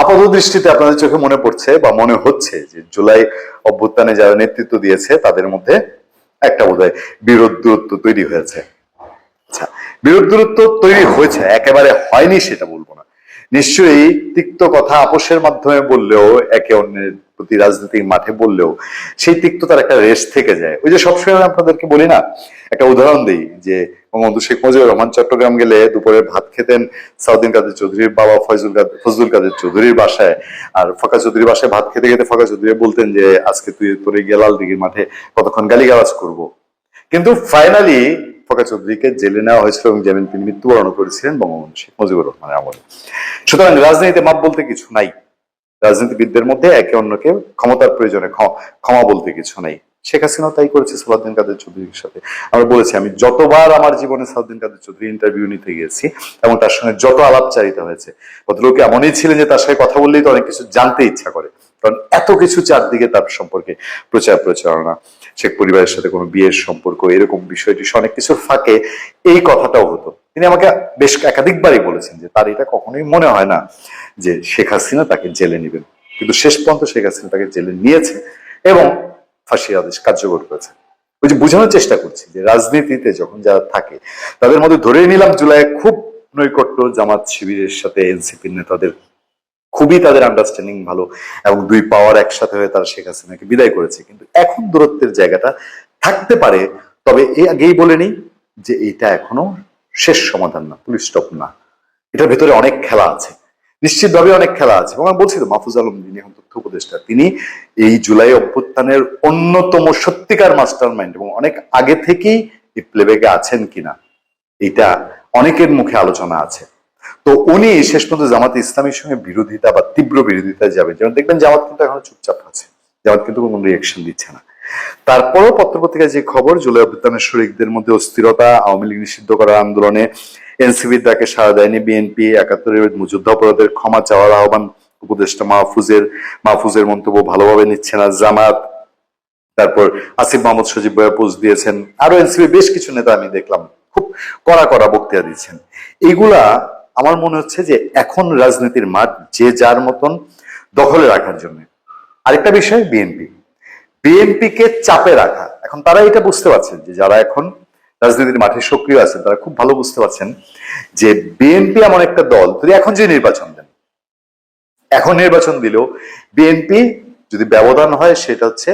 আপাত দৃষ্টিতে আপনাদের চোখে মনে পড়ছে বা মনে হচ্ছে যে জুলাই অভ্যুত্থানে যারা নেতৃত্ব দিয়েছে, তাদের মধ্যে একটা বোধহয় বিরোধ দূরত্ব তৈরি হয়েছে। আচ্ছা বিরোধ দূরত্ব তৈরি হয়েছে, একেবারে হয়নি সেটা বলব না। নিশ্চয়ই তিক্ত কথা আপোষের মাধ্যমে বললেও একে অন্যের প্রতি রাজনৈতিক মাঠে বললেও সেই তিক্ততার একটা রেশ থেকে যায়। ওই যে সবসময় আমি আপনাদেরকে বলি না, একটা উদাহরণ দিই যে বঙ্গবন্ধু শেখ মুজিবুর রহমান চট্টগ্রাম গেলে দুপুরে ভাত খেতেন সাউদ্দিন কাদের চৌধুরীর বাবা ফয়জুল কাদের ফজলুল কাদের চৌধুরীর বাসায়। আর ফকা চৌধুরীর বাসায় ভাত খেতে খেতে ফকা চৌধুরী বলতেন যে, আজকে তুই তোর এই গেলাল দিঘির মাঠে কতক্ষণ গালিগালাজ করব? কিন্তু ফাইনালি ফকা চৌধুরীকে জেলে নেওয়া হয়েছিল এবং যেমন তিনি মৃত্যুবরণ করেছিলেন বঙ্গবন্ধু শেখ মুজিবুর রহমানের আমলে। সুতরাং রাজনীতিতে মাপ বলতে কিছু নাই। রাজনীতিবিদদের মধ্যে একে অন্যকে ক্ষমতার প্রয়োজনে ক্ষ- ক্ষমা বলতে কিছু নেই। শেখ হাসিনাও তাই করেছে সালাউদ্দিন কাদের চৌধুরীর সাথে। আমরা বলেছি, আমি যতবার আমার জীবনে সালাউদ্দিন কাদের চৌধুরী ইন্টারভিউ নিতে গিয়েছি এবং তার সঙ্গে যত আলাপচারিতা হয়েছে, ভদ্রলোক এমনই ছিলেন যে তার সাথে কথা বললেই তো অনেক কিছু জানতে ইচ্ছা করে। কারণ এত কিছু চারদিকে তার সম্পর্কে প্রচার প্রচারণা, শেখ পরিবারের সাথে কোনো বিয়ের সম্পর্ক, এরকম বিষয়টি অনেক কিছুর ফাঁকে এই কথাটাও হতো। তিনি আমাকে বেশ একাধিকবারই বলেছেন যে তার এটা কখনোই মনে হয় না যে শেখ হাসিনা তাকে জেলে নেবেন। কিন্তু শেষ পর্যন্ত শেখ হাসিনা তাকে জেলে নিয়েছে এবং ফাঁসির আদেশ কার্যকর করেছে। ওই যে বোঝানোর চেষ্টা করছি যে রাজনীতিতে যখন যারা থাকে, তাদের মধ্যে ধরে নিলাম জুলাই খুব নৈকট্য জামাত শিবিরের সাথে এনসিপির নেতাদের। খুবই তাদের আন্ডারস্ট্যান্ডিং ভালো এবং দুই পাওয়ার একসাথে হয়ে তারা শেখ হাসিনাকে বিদায় করেছে। কিন্তু এখন দূরত্বের জায়গাটা থাকতে পারে, তবে এই আগেই বলে নিই যে এটা এখনও শেষ সমাধান না, পুলিশ স্টপ না। এটার ভেতরে অনেক খেলা আছে। নিশ্চিতভাবে অনেক খেলা আছে। এবং আমি বলছি তো, মাহফুজ আলম যিনি এখন তথ্য উপদেষ্টা, তিনি এই জুলাই অভ্যুত্থানের অন্যতম সত্যিকার মাস্টার মাইন্ড এবং অনেক আগে থেকেই এই প্লেব্যাকে আছেন কিনা, এটা অনেকের মুখে আলোচনা আছে। তো উনি শেষ পর্যন্ত জামাত ইসলামের সঙ্গে বিরোধিতা বা তীব্র বিরোধিতা যাবে যেমন দেখবেন জামাত কিন্তু এখন চুপচাপ আছে। জামাত কিন্তু কোনো রিয়েকশন দিচ্ছে না। তারপরও পত্রপত্রিকায় যে খবর, জুলাই অভ্যুত্থানের শরিকদের মধ্যে অস্থিরতা, আওয়ামী লীগ নিষিদ্ধ করার আন্দোলনে এনসিবির ডাকে সাড়া দেয়নি, বিএনপি একাত্তরের যুদ্ধাপরাধের ক্ষমা চাওয়ার আহ্বান উপদেষ্টা মাহফুজের মাহফুজের মন্তব্য ভালোভাবে নিচ্ছে না জামাত। তারপর আসিফ মাহমুদ সজীব ভাইয়া পোস্ট দিয়েছেন। আরও এনসিবি বেশ কিছু নেতা আমি দেখলাম, খুব কড়া কড়া বক্তৃতা দিচ্ছেন। এইগুলা আমার মনে হচ্ছে যে এখন রাজনীতির মাঠ যে যার মতন দখলে রাখার জন্য। আরেকটা বিষয়, বিএনপি। বিএনপি কে চাপে রাখা। এখন তারা এটা বুঝতে পারছেন যে যারা এখন রাজনীতির মাঠে সক্রিয় আছেন, তারা খুব ভালো বুঝতে পারছেন যে বিএনপি এমন একটা দল, যদি এখন যে নির্বাচন দেন, এখন নির্বাচন দিলেও বিএনপি যদি ব্যবধান হয়, সেটা হচ্ছে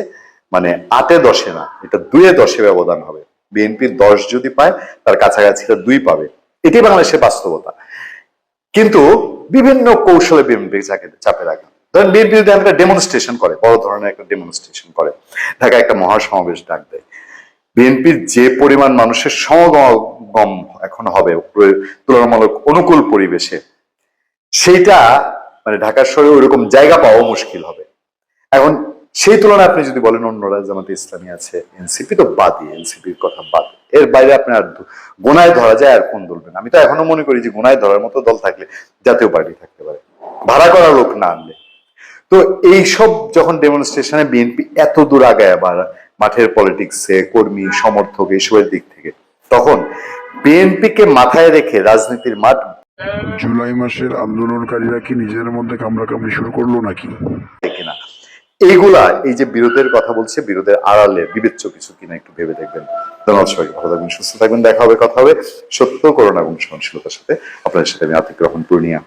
মানে আটে দশে না, এটা দুয়ে দশে ব্যবধান হবে। বিএনপি দশ যদি পায়, তার কাছাকাছি দুই পাবে। এটি বাংলাদেশের বাস্তবতা। কিন্তু বিভিন্ন কৌশলে বিএনপি চাপে রাখা। ধরেন বিএনপি যদি একটা ডেমনস্ট্রেশন করে, বড় ধরনের একটা ডেমনস্ট্রেশন করে ঢাকা একটা মহাসমাবেশ ডাক দেয়। বিএনপির যে পরিমাণ মানুষের সমাগম এখন হবে তুলনামূলক অনুকূল পরিবেশে, সেইটা মানে ঢাকা শহরে ওইরকম জায়গা পাওয়া মুশকিল হবে। এখন সেই তুলনায় আপনি যদি বলেন অন্যরা জামাতে ইসলামী আছে, এনসিপি তো বাদই, এনসিপির কথা বাদ। এর বাইরে আপনি আর গোনায় ধরা যায় আর কোন দলবেন আমি তো এখনও মনে করি যে গোনায় ধরার মতো দল থাকলে জাতীয় পার্টি থাকতে পারে। ভাড়া করা লোক না আনলে। তো এইসব যখন ডেমনস্ট্রেশনে বিএনপি এত দূর আগায় আবার মাঠের পলিটিক্সে কর্মী সমর্থক এইসবের দিক থেকে তখন বিএনপি কে মাথায় রেখে রাজনীতির মাঠ জুলাই মাসের আন্দোলনকারীরা কি নিজেদের মধ্যে কামড়াকামড়ি শুরু করল নাকি? কিনা এইগুলা এই যে বিরোধের কথা বলছে বিরোধের আড়ালে বিবেচ্য কিছু কিনা একটু ভেবে দেখবেন। ধন্যবাদ সবাইকে ভালো থাকবেন সুস্থ থাকবেন দেখা হবে কথা হবে সত্য করোনা এবং সহনশীলতার সাথে। আপনাদের সাথে আমি আতিক রহমান পূর্ণিয়া।